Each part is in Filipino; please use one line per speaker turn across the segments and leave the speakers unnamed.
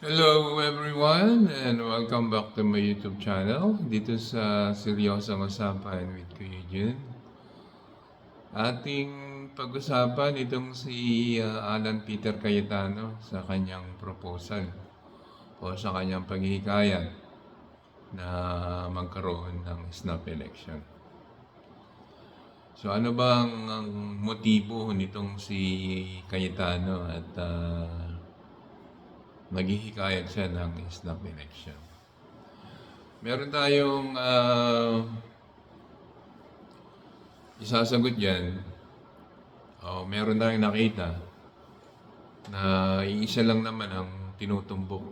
Hello everyone and welcome back to my YouTube channel dito sa Seryosong Usapan with Kuya Jun. Ating pag-usapan itong si uh, Alan Peter Cayetano sa kanyang proposal o sa kanyang paghihikayat na magkaroon ng snap election. So ano bang ang motibo nitong si Cayetano at ah, maghihikayat siya ng snap election. Meron tayong ah, isasagot dyan. O meron tayong nakita na iisa lang naman ang tinutumbok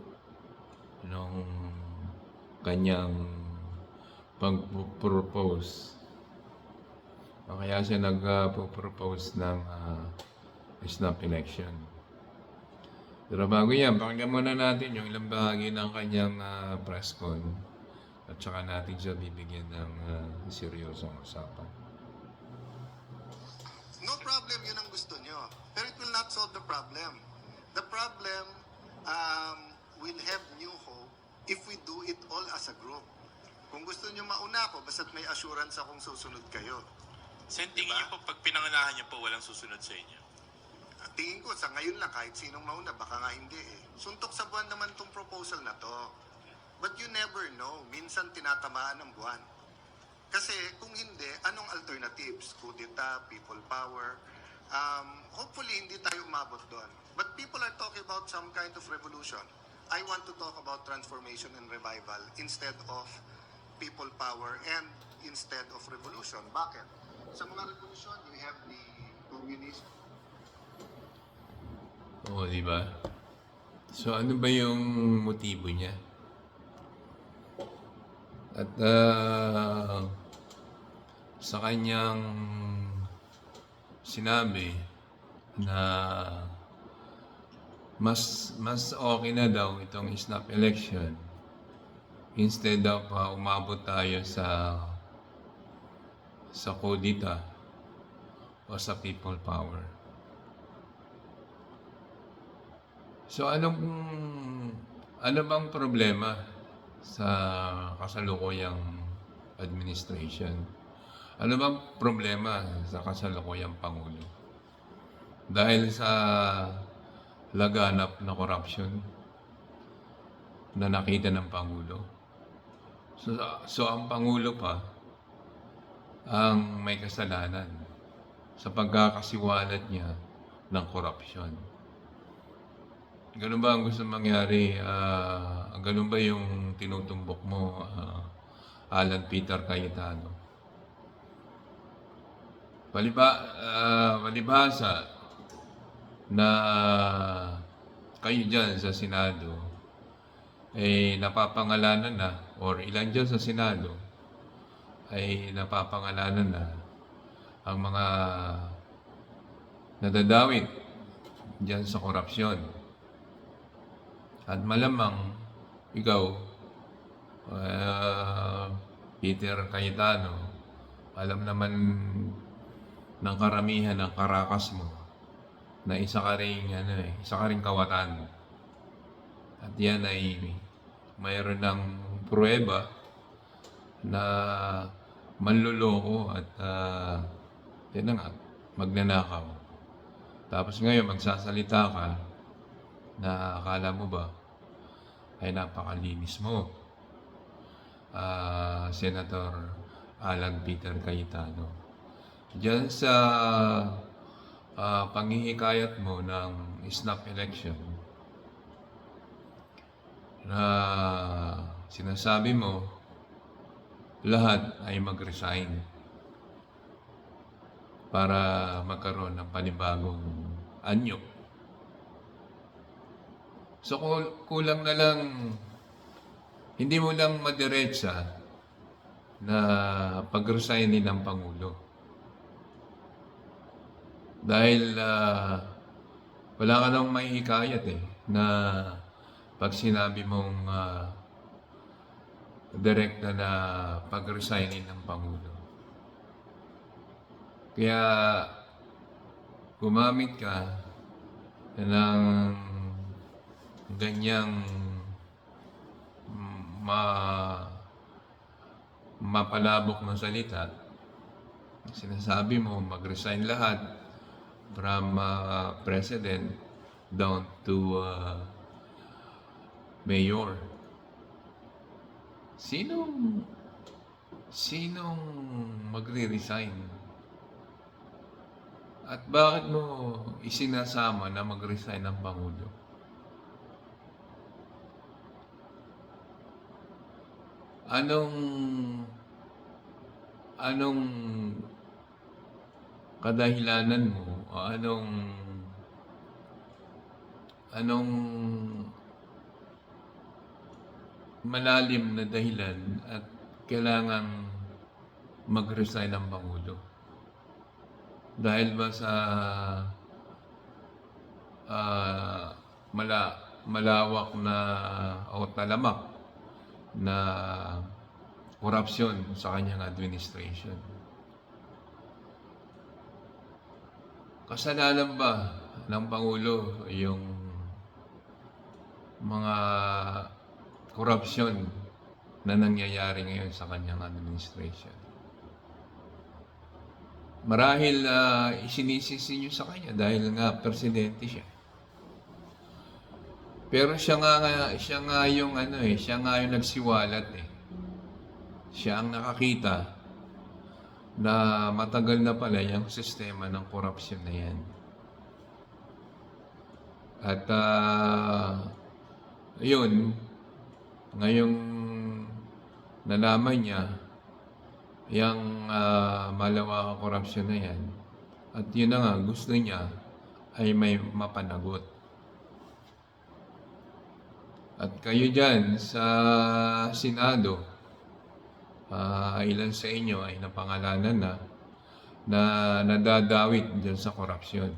ng kanyang pag-propose. Kaya siya nag-propose ng ah, snap election. Pero bago yan, pakinggan muna natin yung ilang bahagi ng kanyang ah, press con at saka natin siya bibigyan ng ah, seryosong usapan.
No problem, yun ang gusto nyo. Pero it will not solve the problem. The problem um, will have new hope if we do it all as a group. Kung gusto nyo mauna ako, basta't may assurance akong susunod kayo.
Sen, tingin
Diba?
niyo po, pag pinanganahan niyo po, walang susunod sa inyo.
At Tingin ko, sa ngayon lang, kahit sinong mauna, baka nga hindi eh. Suntok sa buwan naman tong proposal na to. But you never know. Minsan tinatamaan ng buwan. Kasi kung hindi, anong alternatives? Kudita, people power. Um, hopefully, hindi tayo umabot doon. But people are talking about some kind of revolution. I want to talk about transformation and revival instead of people power and instead of revolution. Bakit? Sa mga revolution, you have the communist,
Oo, di ba? So ano ba yung motibo niya? At ah, sa kanyang sinabi na mas mas okay na daw itong snap election instead of ah, umabot tayo sa sa kodita o sa people power. So anong ano bang problema sa kasalukuyang administration? Ano bang problema sa kasalukuyang pangulo? Dahil sa laganap na corruption na nakita ng pangulo. So, so ang pangulo pa ang may kasalanan sa pagkakasiwalat niya ng korupsyon. Ganun ba ang gusto mangyari? Ah, ganun ba yung tinutumbok mo, ah, Alan Peter Cayetano? Paliba, ah, palibhasa na kayo dyan sa Senado ay napapangalanan na or ilan dyan sa Senado ay napapangalanan na ang mga nadadawit dyan sa korupsyon. At malamang, ikaw, ah, Peter Cayetano, alam naman ng karamihan ng karakas mo na isa ka ring, ano eh, isa ka ring kawatan. At yan ay mayroon ng pruweba na manluloko at uh, yan nga, magnanakaw. Tapos ngayon, magsasalita ka na akala mo ba ay napakalinis mo. Ah, Senator Alan Peter Cayetano. Diyan sa ah, panghihikayat mo ng snap election na sinasabi mo lahat ay mag-resign para magkaroon ng panibagong anyo. So kul- kulang na lang, hindi mo lang madiretsa na pag-resignin ng Pangulo. Dahil ah, wala ka nang may hikayat eh, na pag sinabi mong uh, direct na na pag-resignin ng Pangulo. Kaya gumamit ka ng ganyang ma mapalabok ng salita, sinasabi mo mag-resign lahat from uh, president down to uh, mayor. Sinong sinong magre-resign? At bakit mo isinasama na mag-resign ang Pangulo? Anong anong kadahilanan mo o anong anong malalim na dahilan at kailangang mag-resign ang Pangulo? Dahil ba sa ah, mala, malawak na o talamak na korupsyon sa kanyang administration? Kasalanan ba ng Pangulo yung mga korupsyon na nangyayari ngayon sa kanyang administration? Marahil uh, isinisisi niyo sa kanya dahil nga presidente siya. Pero siya nga- siya nga yung ano eh, siya nga yung nagsiwalat eh. Siya ang nakakita na matagal na pala yung sistema ng korupsyon na yan. At ah, yun, ngayong nalaman niya yung uh, malawakang korupsyon na yan, at yun na nga, gusto niya ay may mapanagot. At kayo dyan sa Senado, ah, ilan sa inyo ay napangalanan na na nadadawit dyan sa korupsyon.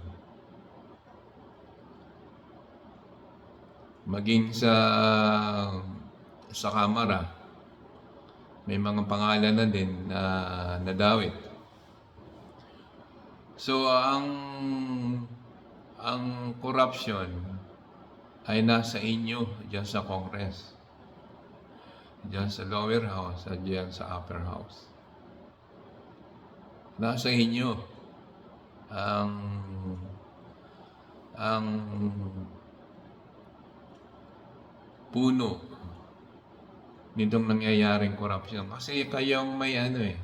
Maging sa sa Kamara, may mga pangalan na din na nadawit. So ang ang corruption ay nasa inyo diyan sa Congress. Diyan sa lower house at diyan sa upper house. Nasa inyo ang ang puno nitong nangyayaring korupsyon. Kasi kayo ang may ano eh,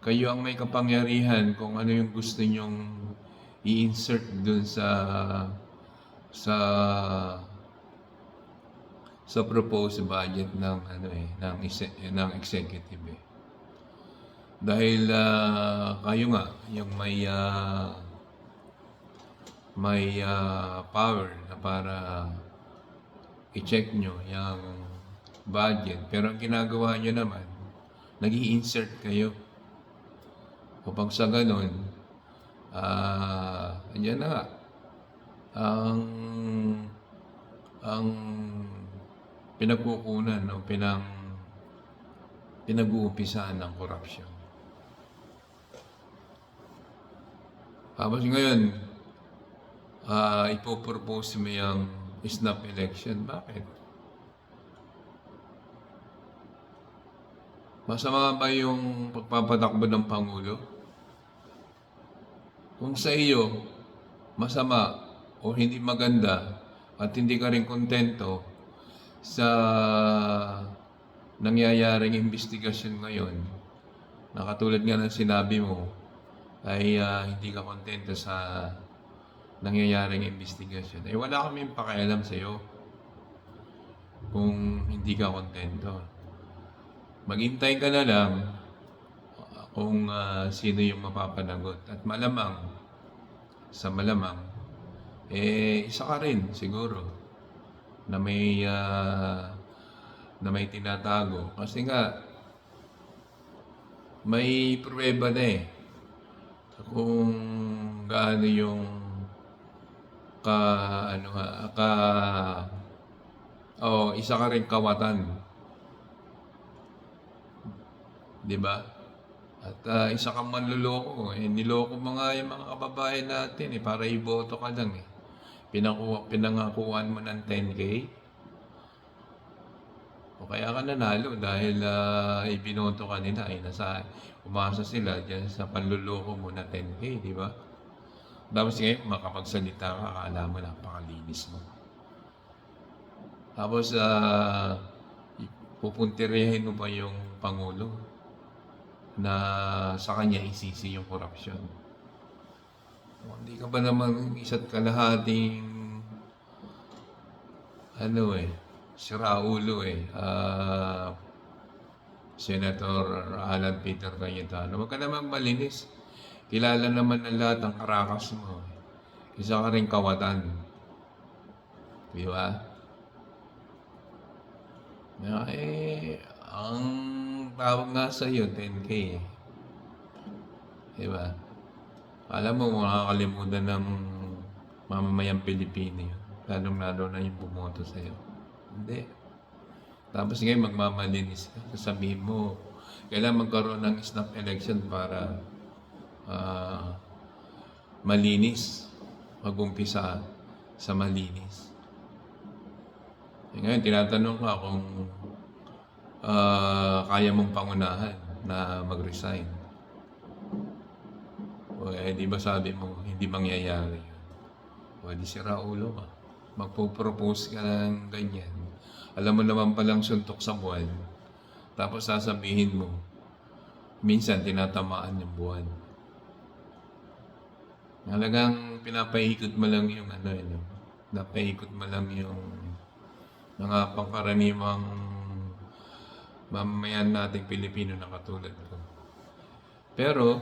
kayo ang may kapangyarihan kung ano yung gusto nyong i-insert dun sa sa sa proposed budget ng ano eh ng ng executive eh. Dahil ah, kayo nga yung may ah, may ah, power na para i-check nyo yung budget. Pero ang ginagawa nyo naman, nag insert kayo. Upang sa ganun, ah, andyan na nga, ang, ang pinagkukunan o pinang, pinag-uumpisahan ng korupsyon. Tapos ngayon, ah ipopropose mo yung snap election. Bakit? Masama ba yung pagpapatakbo ng Pangulo? Kung sa iyo, masama o hindi maganda at hindi ka rin kontento sa nangyayaring investigasyon ngayon, na katulad nga ng sinabi mo, ay ah, hindi ka kontento sa nangyayaring investigasyon, eh wala kaming pakialam sa iyo kung hindi ka kontento. Maghintay ka na lang uh, kung ah, sino yung mapapanagot. At malamang, sa malamang, eh, isa ka rin siguro na may ah, na may tinatago. Kasi nga, may pruweba na eh kung gaano yung ka ano ka oh isa ka rin kawatan. 'di ba? At ah, isa kang manluloko eh. Niloko mo nga yung mga kababayan natin eh para iboto ka lang eh Pinakuha, pinangakuan mo ng 10k O kaya ka nanalo dahil ah, ibinoto ka nila, ay nasa, umasa sila dyan sa panluloko mo na 10K, di ba? Tapos ngayon, makapagsalita ka, akala mo napakalinis mo. Tapos, ah, pupuntiryahin mo pa yung Pangulo na sa kanya isisi yung korupsyon. O, Hindi ka ba naman isa't kalahating ano eh, si Raulo eh, ah, Senator Alan Peter Cayetano. Huwag ka naman malinis. Kilala naman ng lahat ang karakas mo. Isa ka rin kawatan. Di ba? Na, eh, ang tawag nga sa iyo, 10K eh. Di ba? Alam mo, makakalimutan ng mamamayang Pilipino yun. Lalong-lalo na yung bumoto sa'yo. Hindi. Tapos ngayon magmamalinis ka. Sasabihin mo, kailangan magkaroon ng snap election para ah, malinis. Mag-umpisa sa malinis. Eh, ngayon, tinatanong ka kung ah, kaya mong pangunahan na mag-resign. O eh, di ba sabi mo, hindi mangyayari yun. Di sira ulo ka. Magpo-propose ka ng ganyan. Alam mo naman palang suntok sa buwan. Tapos sasabihin mo, minsan tinatamaan yung buwan. Halagang pinapaikot mo lang yung ano, ano, napaikot mo lang yung mga pangkaraniwang mamamayan nating Pilipino na katulad ko. Pero,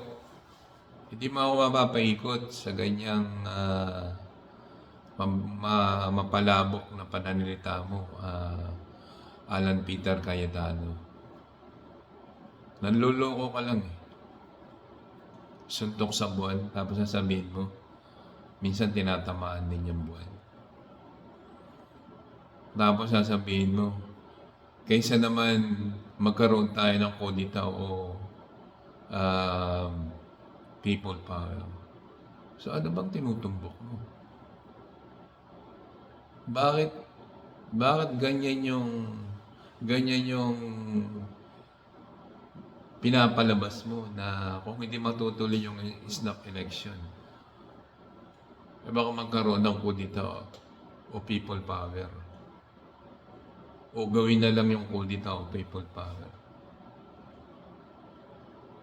hindi mo ako mapapaikot sa ganyang ah, mam- ma- mapalabok na pananalita mo, ah, Alan Peter Cayetano. Nanluloko ka lang eh. Suntok sa buwan, tapos sasabihin mo, minsan tinatamaan din yung buwan. Tapos sasabihin mo, kaysa naman magkaroon tayo ng kodita o um, people power. So ano bang tinutumbok mo? Bakit bakit ganyan yung ganyan yung pinapalabas mo na kung hindi matutuloy yung snap election, eh baka magkaroon ng kudita o, o people power. O gawin na lang yung kudita o people power.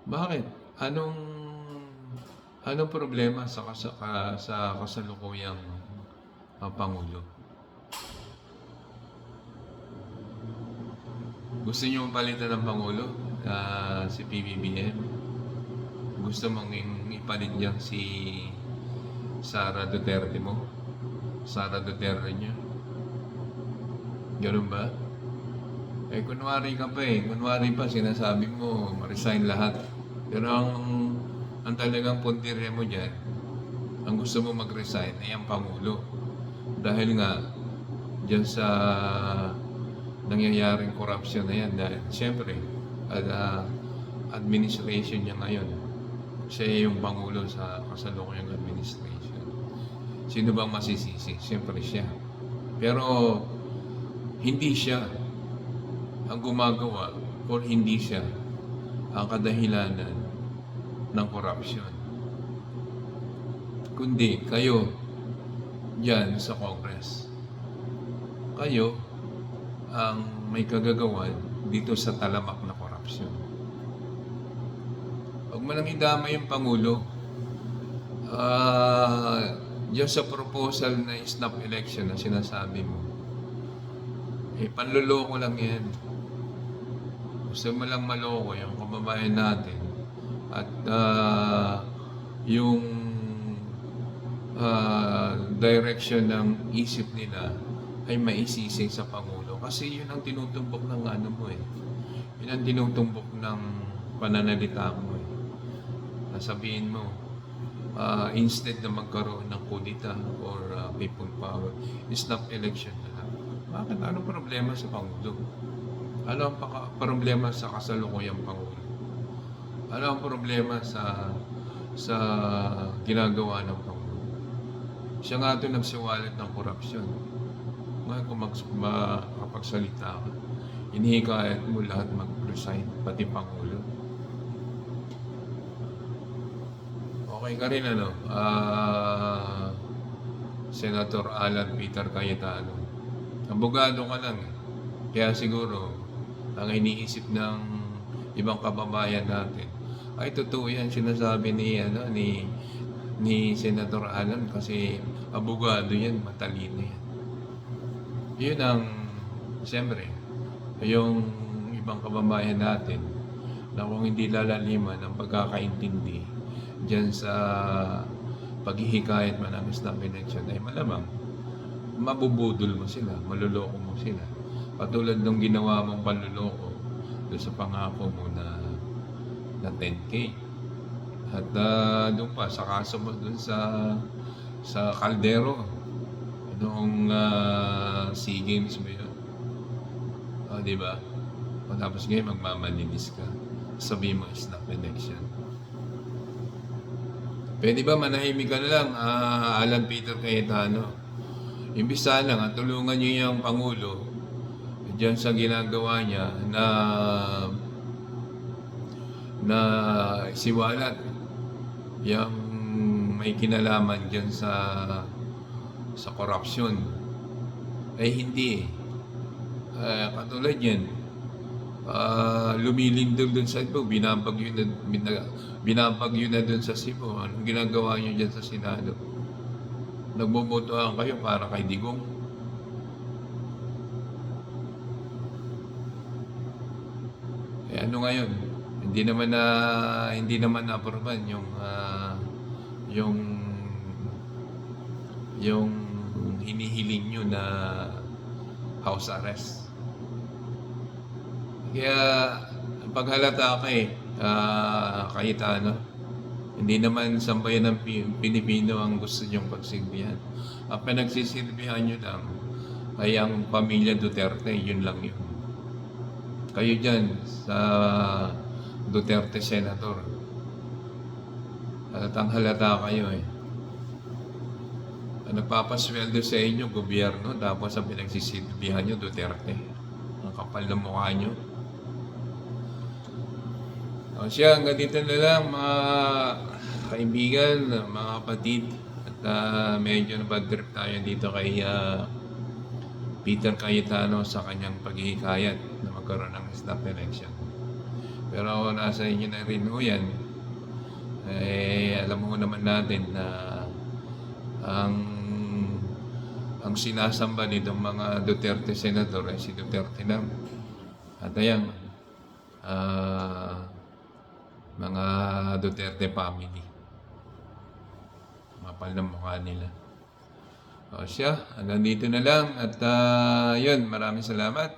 Bakit? Anong anong problema sa ka, sa kasalukuyang uh, Pangulo? Gusto niyo palitan ng Pangulo? Ah, si PBBM? Gusto mong ipalit dyan si Sara Duterte mo? Sara Duterte niyo? Ganun ba? Eh, kunwari ka pa eh. Kunwari pa, sinasabi mo, resign lahat. Pero ang, ang talagang puntirya mo dyan, ang gusto mo mag-resign ay ang Pangulo. Dahil nga, dyan sa nangyayaring corruption na yan, dahil siyempre, at, ah, administration niya ngayon, siya yung Pangulo sa kasalukuyang administration. Sino bang masisisi? Siyempre siya. Pero, hindi siya ang gumagawa or hindi siya ang kadahilanan ng corruption. Kundi kayo dyan sa Congress. Kayo ang may kagagawan dito sa talamak na corruption. Huwag mo nang idama yung Pangulo. Ah, dyan sa proposal na snap election na sinasabi mo, eh, panluloko lang yan. Gusto mo lang maloko yung kababayan natin. At ah, yung ah, direction ng isip nila ay maisisi sa Pangulo. Kasi yun ang tinutumbok ng ano mo eh. Yun ang tinutumbok ng pananalita mo eh. Nasabihin mo, ah, instead na magkaroon ng kudita or ah, people power, snap election na lang. Bakit? Ano problema sa Pangulo? Ano ang problema sa kasalukuyang Pangulo? Ano ang problema sa sa ginagawa ng Pangulo? Siya nga ito nagsiwalat ng korupsyon. Ngayon kung makapagsalita ka, inihikayat mo lahat mag-resign, pati Pangulo. Okay ka rin ano, ah, Senator Alan Peter Cayetano. Abogado ka lang eh. Kaya siguro, ang iniisip ng ibang kababayan natin, ay totoo yan sinasabi ni, ano, ni, ni Senator Alan kasi abogado yan, matalino yan. Yun ang, siyempre, yung ibang kababayan natin na kung hindi lalaliman ang pagkakaintindi dyan sa paghihikayat man ng Islam election ay malamang mabubudol mo sila, maluloko mo sila. Patulad nung ginawa mong panluloko doon sa pangako mo na, na 10K. At ah, doon pa, sa kaso mo doon sa sa Caldero, noong uh, SEA Games mo yun. O, di ba? O tapos ngayon magmamalinis ka. Sabi mo, snap election. Pwede ba manahimik ka na lang, ah, Alan Peter Cayetano? Imbis sana nga, tulungan niyo yung Pangulo diyan sa ginagawa niya na na siwalat. Yung may kinalaman diyan sa sa corruption ay hindi eh. katulad yan. Ah lumilindol dun sa Cebu. Binabagyo na bina- binabagyo na dun sa Cebu. Anong ginagawa niyo diyan sa Senado? Nagbobotohan kayo para kay Digong? Eh ano ngayon? Hindi naman na hindi naman na-aproban yung ah, yung yung hinihiling nyo na house arrest. Kaya paghalata ka eh, ah, Cayetano, hindi naman sambayan ng Pi- Pilipino ang gusto nyong pagsilbihan. Ang pinagsisilbihan nyo lang ay ang pamilya Duterte, yun lang yun. Kayo dyan sa Duterte Senator. Halatang halata kayo eh. Ang nagpapasweldo sa inyo, gobyerno, tapos ang pinagsisilbihan nyo, Duterte. Ang kapal ng mukha nyo. O siya, hanggang dito na lang mga kaibigan, mga kapatid. At ah, medyo nabadrip tayo dito kay ah, Peter Cayetano sa kanyang paghihikayat na magkaroon ng snap election. Pero nasa inyo na rin ho yan. Eh, alam mo naman natin na ang ang sinasamba nitong mga Duterte senador ay si Duterte lang. At ayan, ah, mga Duterte family. Mapal ng mukha nila. O siya, hanggang dito na lang. At ah, yun, maraming salamat.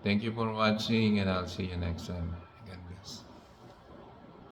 Thank you for watching and I'll see you next time.